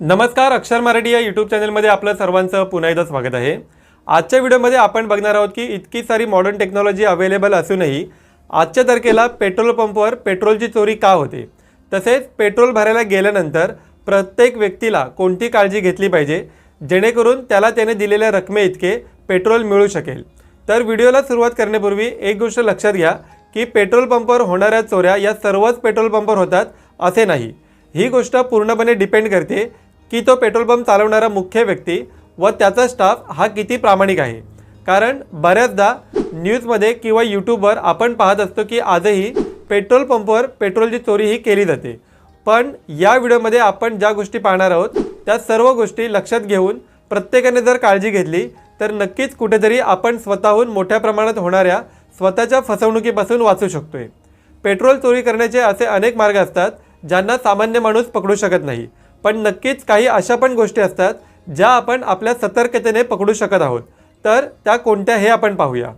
नमस्कार अक्षर मराठी या यूट्यूब चॅनलमध्ये आपलं सर्वांचं पुन्हा एकदा स्वागत आहे. आजच्या व्हिडिओमध्ये आपण बघणार आहोत की इतकी सारी मॉडर्न टेक्नॉलॉजी अवेलेबल असूनही आजच्या तारखेला पेट्रोल पंपवर पेट्रोलची चोरी का होते? तसेच पेट्रोल भरायला गेल्यानंतर प्रत्येक व्यक्तीला कोणती काळजी घेतली पाहिजे? जेणेकरून त्याला त्याने दिलेल्या रकमे इतके पेट्रोल मिळू शकेल. तर व्हिडिओला सुरुवात करण्यापूर्वी एक गोष्ट लक्षात घ्या की पेट्रोल पंपवर होणाऱ्या चोऱ्या या सर्वच पेट्रोल पंपवर होतात असे नाही. ही गोष्ट पूर्णपणे डिपेंड करते की तो पेट्रोल पंप चालवणारा मुख्य व्यक्ती व त्याचा स्टाफ हा किती प्रामाणिक आहे. कारण बऱ्याचदा न्यूजमध्ये किंवा यूट्यूबवर आपण पाहत असतो की आजही पेट्रोल पंपवर पेट्रोलची चोरी ही केली जाते. पण या व्हिडिओमध्ये आपण ज्या गोष्टी पाहणार आहोत त्या सर्व गोष्टी लक्षात घेऊन प्रत्येकाने जर काळजी घेतली तर नक्कीच कुठेतरी आपण स्वतःहून मोठ्या प्रमाणात होणाऱ्या स्वतःच्या फसवणुकीपासून वाचू शकतोय. पेट्रोल चोरी करण्याचे असे अनेक मार्ग असतात ज्यांना सामान्य माणूस पकडू शकत नाही. पण नक्कीच काही अशा पण गोष्टी असतात ज्या आपण आपल्या सतर्कतेने पकडू शकत आहोत. तर त्या कोणत्या हे आपण पाहूया.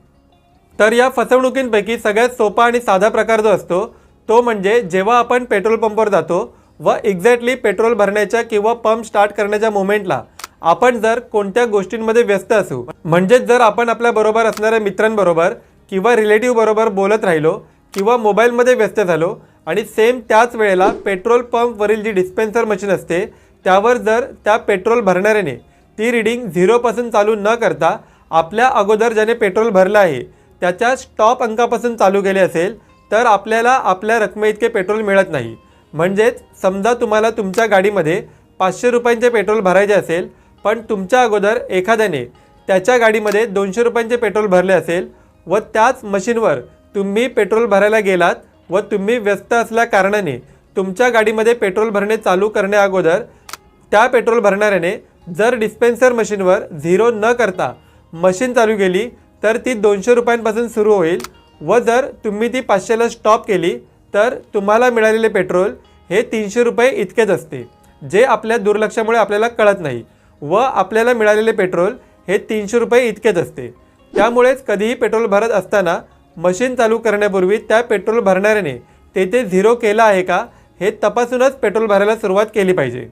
तर या फसवणुकींपैकी सगळ्यात सोपा आणि साधा प्रकार जो असतो तो म्हणजे जेव्हा आपण पेट्रोल पंपवर जातो व एक्झॅक्टली पेट्रोल भरण्याच्या किंवा पंप स्टार्ट करण्याच्या मोमेंटला आपण जर कोणत्या गोष्टींमध्ये व्यस्त असू म्हणजेच जर आपण आपल्या बरोबर असणाऱ्या मित्रांबरोबर किंवा रिलेटिव्ह बरोबर बोलत राहिलो किंवा मोबाईलमध्ये व्यस्त झालो आणि सेम त्याच वेळेला पेट्रोल पंपवरील जी डिस्पेन्सर मशीन असते त्यावर जर त्या पेट्रोल भरणाऱ्याने ती रिडिंग झिरोपासून चालू न करता आपल्या अगोदर ज्याने पेट्रोल भरलं आहे त्याच्या स्टॉप अंकापासून चालू केले असेल तर आपल्याला आपल्या रकमेइतके पेट्रोल मिळत नाही. म्हणजेच समजा तुम्हाला तुमच्या गाडीमध्ये पाचशे रुपयांचे पेट्रोल भरायचे असेल पण तुमच्या अगोदर एखाद्याने त्याच्या गाडीमध्ये दोनशे रुपयांचे पेट्रोल भरले असेल व त्याच मशीनवर तुम्ही पेट्रोल भरायला गेलात व तुम्ही व्यस्त असल्या कारणाने तुमच्या गाडीमध्ये पेट्रोल भरणे चालू करण्याअगोदर त्या पेट्रोल भरणाऱ्याने जर डिस्पेन्सर मशीनवर झिरो न करता मशीन चालू केली तर ती दोनशे रुपयांपासून सुरू होईल व जर तुम्ही ती पाचशेला स्टॉप केली तर तुम्हाला मिळालेले पेट्रोल हे तीनशे रुपये इतकेच असते जे आपल्या दुर्लक्षामुळे आपल्याला कळत नाही व आपल्याला मिळालेले पेट्रोल हे तीनशे रुपये इतकेच असते. त्यामुळेच कधीही पेट्रोल भरत असताना मशीन चालू करण्यापूर्वी त्या पेट्रोल भरणाऱ्याने तेथे झिरो केला आहे का हे तपासूनच पेट्रोल भरायला सुरुवात केली पाहिजे.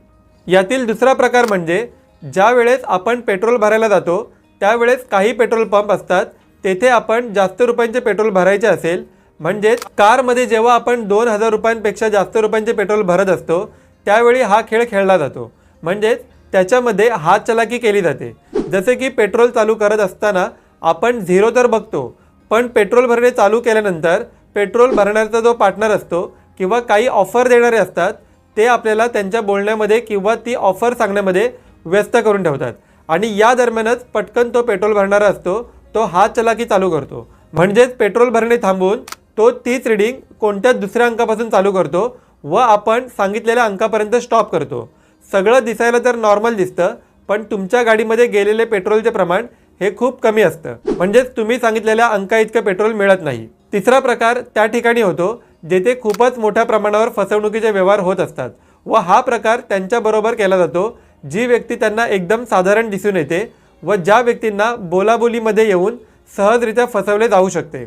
यातील दुसरा प्रकार म्हणजे ज्या वेळेस आपण पेट्रोल भरायला जातो त्यावेळेस काही पेट्रोल पंप असतात तेथे आपण जास्त रुपयांचे पेट्रोल भरायचे असेल. म्हणजेच कारमध्ये जेव्हा आपण दोन हजार रुपयांपेक्षा जास्त रुपयांचे पेट्रोल भरत असतो त्यावेळी हा खेळ खेळला जातो. म्हणजेच त्याच्यामध्ये हात चलाकी केली जाते. जसे की पेट्रोल चालू करत असताना आपण झिरो तर बघतो पण पेट्रोल भरणे चालू केल्यानंतर पेट्रोल भरण्याचा जो पार्टनर असतो किंवा काही ऑफर देणारे असतात ते आपल्याला त्यांच्या बोलण्यामध्ये किंवा ती ऑफर सांगण्यामध्ये व्यस्त करून ठेवतात. आणि या दरम्यानच पटकन तो पेट्रोल भरणारा असतो तो हात चलाकी चालू करतो. म्हणजेच पेट्रोल भरणे थांबवून तो तीच रिडिंग कोणत्या दुसऱ्या अंकापासून चालू करतो व आपण सांगितलेल्या अंकापर्यंत स्टॉप करतो. सगळं दिसायला तर नॉर्मल दिसतं पण तुमच्या गाडीमध्ये गेलेले पेट्रोलचे प्रमाण हे खूप कमी असतं. म्हणजेच तुम्ही सांगितलेल्या अंका इतकं पेट्रोल मिळत नाही. तिसरा प्रकार त्या ठिकाणी होतो जेथे खूपच मोठ्या प्रमाणावर फसवणुकीचे व्यवहार होत असतात व हा प्रकार त्यांच्याबरोबर केला जातो जी व्यक्ती त्यांना एकदम साधारण दिसून येते व ज्या व्यक्तींना बोलाबोलीमध्ये येऊन सहजरित्या फसवले जाऊ शकते.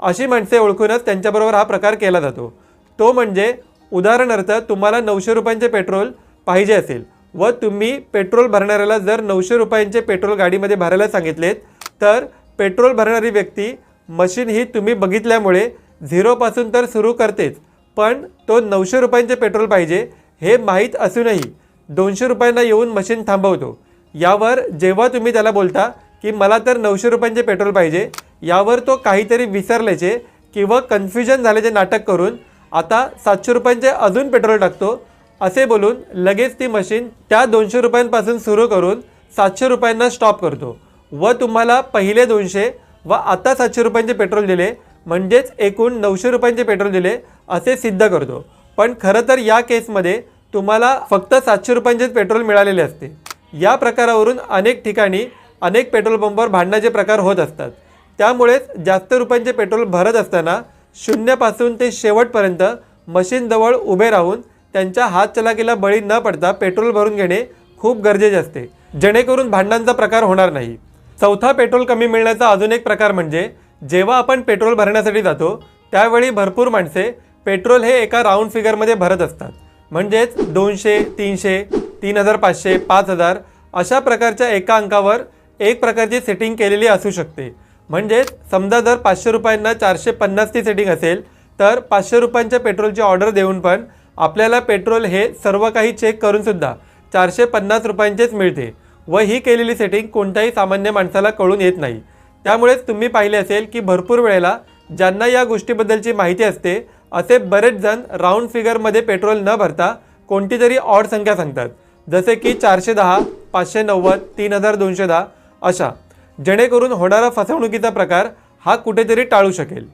अशी माणसे ओळखूनच त्यांच्याबरोबर हा प्रकार केला जातो. तो म्हणजे उदाहरणार्थ तुम्हाला नऊशे रुपयांचे पेट्रोल पाहिजे असेल व तुम्ही पेट्रोल भरणाऱ्याला जर नऊशे रुपयांचे पेट्रोल गाडीमध्ये भरायला सांगितलेत तर पेट्रोल भरणारी व्यक्ती मशीन ही तुम्ही बघितल्यामुळे झिरोपासून तर सुरू करतेच पण तो नऊशे रुपयांचे पेट्रोल पाहिजे हे माहीत असूनही दोनशे रुपयांना येऊन मशीन थांबवतो. यावर जेव्हा तुम्ही त्याला बोलता की मला तर नऊशे रुपयांचे पेट्रोल पाहिजे यावर तो काहीतरी विसरल्याचे किंवा कन्फ्युजन झाल्याचे नाटक करून आता सातशे रुपयांचे अजून पेट्रोल टाकतो असे बोलून लगेच ती मशीन त्या दोनशे रुपयांपासून सुरू करून सातशे रुपयांना स्टॉप करतो व तुम्हाला पहिले दोनशे व आता सातशे रुपयांचे पेट्रोल दिले म्हणजेच एकूण नऊशे रुपयांचे पेट्रोल दिले असे सिद्ध करतो. पण खरं तर या केसमध्ये तुम्हाला फक्त सातशे रुपयांचेच पेट्रोल मिळालेले असते. या प्रकारावरून अनेक ठिकाणी अनेक पेट्रोल पंपवर भांडणाचे प्रकार होत असतात. त्यामुळेच जास्त रुपयांचे पेट्रोल भरत असताना शून्यपासून ते शेवटपर्यंत मशीनजवळ उभे राहून त्यांच्या हात चलाकीला बळी न पडता पेट्रोल भरून घेणे खूप गरजेचे असते. जेणेकरून भांडणांचा प्रकार होणार नाही. चौथा पेट्रोल कमी मिळण्याचा अजून एक प्रकार म्हणजे जेव्हा आपण पेट्रोल भरण्यासाठी जातो त्यावेळी भरपूर माणसे पेट्रोल हे एका राऊंड फिगरमध्ये भरत असतात. म्हणजेच दोनशे तीनशे तीन हजार पाचशे पाच हजार अशा प्रकारच्या एका अंकावर एक प्रकारची सेटिंग केलेली असू शकते. म्हणजेच समजा जर पाचशे रुपयांना चारशे पन्नासची सेटिंग असेल तर पाचशे रुपयांच्या पेट्रोलची ऑर्डर देऊन पण आपल्याला पेट्रोल हे सर्व काही चेक करूनसुद्धा चारशे पन्नास रुपयांचेच मिळते व ही केलेली सेटिंग कोणत्याही सामान्य माणसाला कळून येत नाही. त्यामुळेच तुम्ही पाहिले असेल की भरपूर वेळेला ज्यांना या गोष्टीबद्दलची माहिती असते असे बरेच जण राऊंड फिगरमध्ये पेट्रोल न भरता कोणती तरी ऑड संख्या सांगतात. जसे की चारशे दहा पाचशे नव्वद तीन हजार दोनशे दहा अशा. जेणेकरून होणारा फसवणुकीचा प्रकार हा कुठेतरी टाळू शकेल.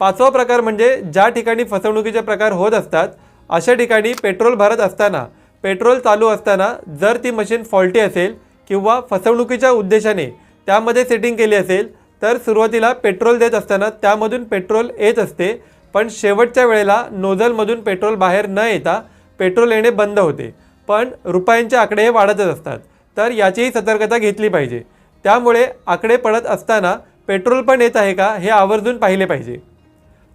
पाचवा प्रकार म्हणजे ज्या ठिकाणी फसवणुकीचे प्रकार होत असतात अशा ठिकाणी पेट्रोल भरत असताना पेट्रोल चालू असताना जर ती मशीन फॉल्टी असेल किंवा फसवणुकीच्या उद्देशाने त्यामध्ये सेटिंग केली असेल तर सुरुवातीला पेट्रोल देत असताना त्यामधून पेट्रोल येत असते पण शेवटच्या वेळेला नोझलमधून पेट्रोल बाहेर न येता पेट्रोल येणे बंद होते. पण रुपयांचे आकडे हे वाढतच असतात तर याचीही सतर्कता घेतली पाहिजे. त्यामुळे आकडे पडत असताना पेट्रोल पण येत आहे का हे आवर्जून पाहिले पाहिजे.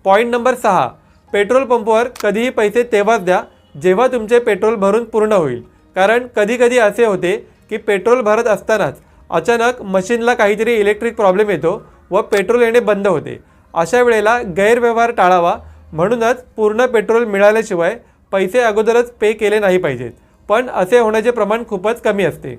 पॉईंट नंबर सहा. पेट्रोल पंपवर कधीही पैसे तेव्हाच द्या जेव्हा तुमचे पेट्रोल भरून पूर्ण होईल. कारण कधीकधी असे होते की पेट्रोल भरत असतानाच अचानक मशीनला काहीतरी इलेक्ट्रिक प्रॉब्लेम येतो व पेट्रोल येणे बंद होते. अशा वेळेला गैरव्यवहार टाळावा. म्हणूनच पूर्ण पेट्रोल मिळाल्याशिवाय पैसे अगोदरच पे केले नाही पाहिजेत. पण असे होण्याचे प्रमाण खूपच कमी असते.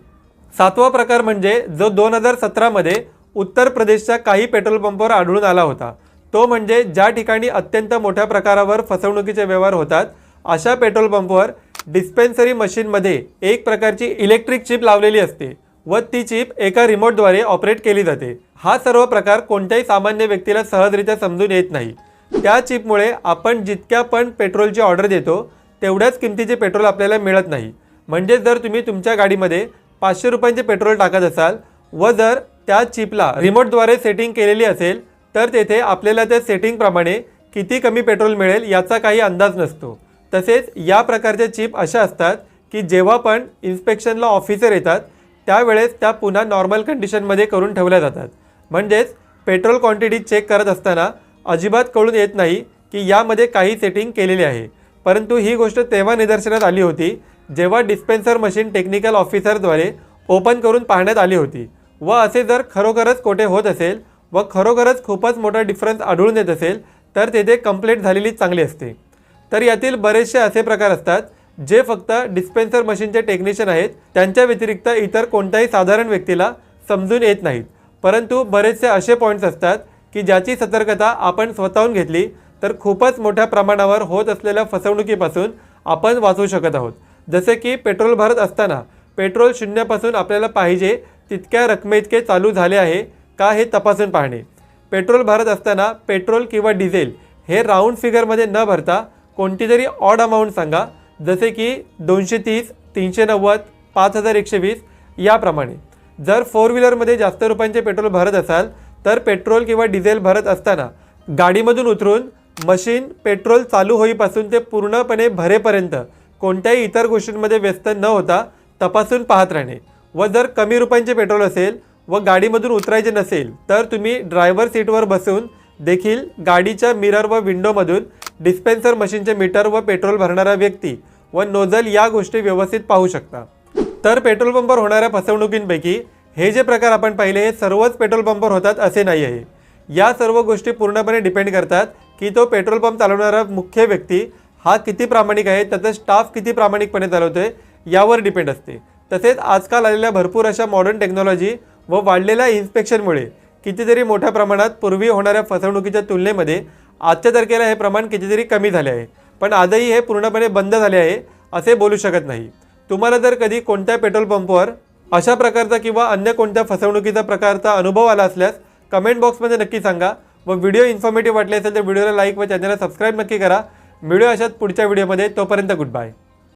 सातवा प्रकार म्हणजे जो दोन हजार सतरामध्ये उत्तर प्रदेशच्या काही पेट्रोल पंपावर आढळून आला होता. तो म्हणजे ज्या ठिकाणी अत्यंत मोठ्या प्रकारावर फसवणुकीचे व्यवहार होतात अशा पेट्रोल पंपवर डिस्पेन्सरी मशीनमध्ये एक प्रकारची इलेक्ट्रिक चिप लावलेली असते व ती चिप एका रिमोटद्वारे ऑपरेट केली जाते. हा सर्व प्रकार कोणत्याही सामान्य व्यक्तीला सहजरित्या समजून येत नाही. त्या चिपमुळे आपण जितक्या पण पेट्रोलची ऑर्डर देतो तेवढ्याच किमतीचे पेट्रोल आपल्याला मिळत नाही. म्हणजे जर तुम्ही तुमच्या गाडीमध्ये पाचशे रुपयांचे पेट्रोल टाकत असाल व जर त्या चिपला रिमोटद्वारे सेटिंग केलेली असेल तर तेथे आपल्याला त्या सेटिंगप्रमाणे किती कमी पेट्रोल मिळेल याचा काही अंदाज नसतो. तसेच या प्रकारच्या चिप अशा असतात की जेव्हा पण इन्स्पेक्शनला ऑफिसर येतात त्यावेळेस त्या पुन्हा नॉर्मल कंडिशनमध्ये करून ठेवल्या जातात. म्हणजेच पेट्रोल क्वांटिटी चेक करत असताना अजिबात कळून येत नाही की यामध्ये काही सेटिंग केलेली आहे. परंतु ही गोष्ट तेव्हा निदर्शनात आली होती जेव्हा डिस्पेन्सर मशीन टेक्निकल ऑफिसरद्वारे ओपन करून पाहण्यात आली होती. व असे जर खरोखरच कोठे होत असेल व खरोखरच खूपच मोठा डिफरन्स आढळून येत असेल तर तेथे कंप्लेंट झालेली चांगली असते. तर यातील बरेचसे असे प्रकार असतात जे फक्त डिस्पेन्सर मशीनचे टेक्निशियन आहेत त्यांच्या व्यतिरिक्त इतर कोणत्याही साधारण व्यक्तीला समजून येत नाहीत. परंतु बरेचसे असे पॉईंट्स असतात की ज्याची सतर्कता आपण स्वतःहून घेतली तर खूपच मोठ्या प्रमाणावर होत असलेल्या फसवणुकीपासून आपण वाचू शकत आहोत. जसे की पेट्रोल भरत असताना पेट्रोल शून्यापासून आपल्याला पाहिजे तितक्या रकमेइतके चालू झाले आहे का हे तपासून पाहणे? पेट्रोल भरत असताना पेट्रोल किंवा डिझेल हे राऊंड फिगरमध्ये न भरता कोणती तरी ऑड अमाऊंट सांगा जसे की दोनशे तीस तीनशे नव्वद पाच हजार एकशे वीस याप्रमाणे. जर फोर व्हीलरमध्ये जास्त रुपयांचे पेट्रोल भरत असाल तर पेट्रोल किंवा डिझेल भरत असताना गाडीमधून उतरून मशीन पेट्रोल चालू होईपासून ते पूर्णपणे भरेपर्यंत कोणत्याही इतर गोष्टींमध्ये व्यस्त न होता तपासून पाहत राहणे. व जर कमी रुपयांचे पेट्रोल असेल व गाडीमधून उतरायचे नसेल तर तुम्ही ड्रायव्हर सीटवर बसून देखील गाडीच्या मिरर व विंडोमधून डिस्पेन्सर मशीनचे मीटर व पेट्रोल भरणारा व्यक्ती व नोझल या गोष्टी व्यवस्थित पाहू शकता. तर पेट्रोल पंपवर होणाऱ्या फसवणुकींपैकी हे जे प्रकार आपण पाहिले हे सर्वच पेट्रोल पंपवर होतात असे नाही आहे. या सर्व गोष्टी पूर्णपणे डिपेंड करतात की तो पेट्रोल पंप चालवणारा मुख्य व्यक्ती हा किती प्रामाणिक आहे त्याचा स्टाफ किती प्रामाणिकपणे चालवतोय यावर डिपेंड असते. तसेच आजकाल आलेल्या भरपूर अशा मॉडर्न टेक्नॉलॉजी व वाढलेल्या इन्स्पेक्शनमुळे कितीतरी मोठ्या प्रमाणात पूर्वी होणाऱ्या फसवणुकीच्या तुलनेमध्ये आजच्या तारखेला हे प्रमाण कितीतरी कमी झाले आहे. पण आजही हे पूर्णपणे बंद झाले आहे असे बोलू शकत नाही. तुम्हाला जर कधी कोणत्या पेट्रोल पंपवर अशा प्रकारचा किंवा अन्य कोणत्या फसवणुकीचा प्रकारचा अनुभव आला असल्यास कमेंट बॉक्समध्ये नक्की सांगा व व्हिडिओ इन्फॉर्मेटिव्ह वाटले असेल तर व्हिडिओला लाईक व चॅनलला सबस्क्राईब नक्की करा. मिळूया अशाच पुढच्या व्हिडिओमध्ये. तोपर्यंत गुड बाय.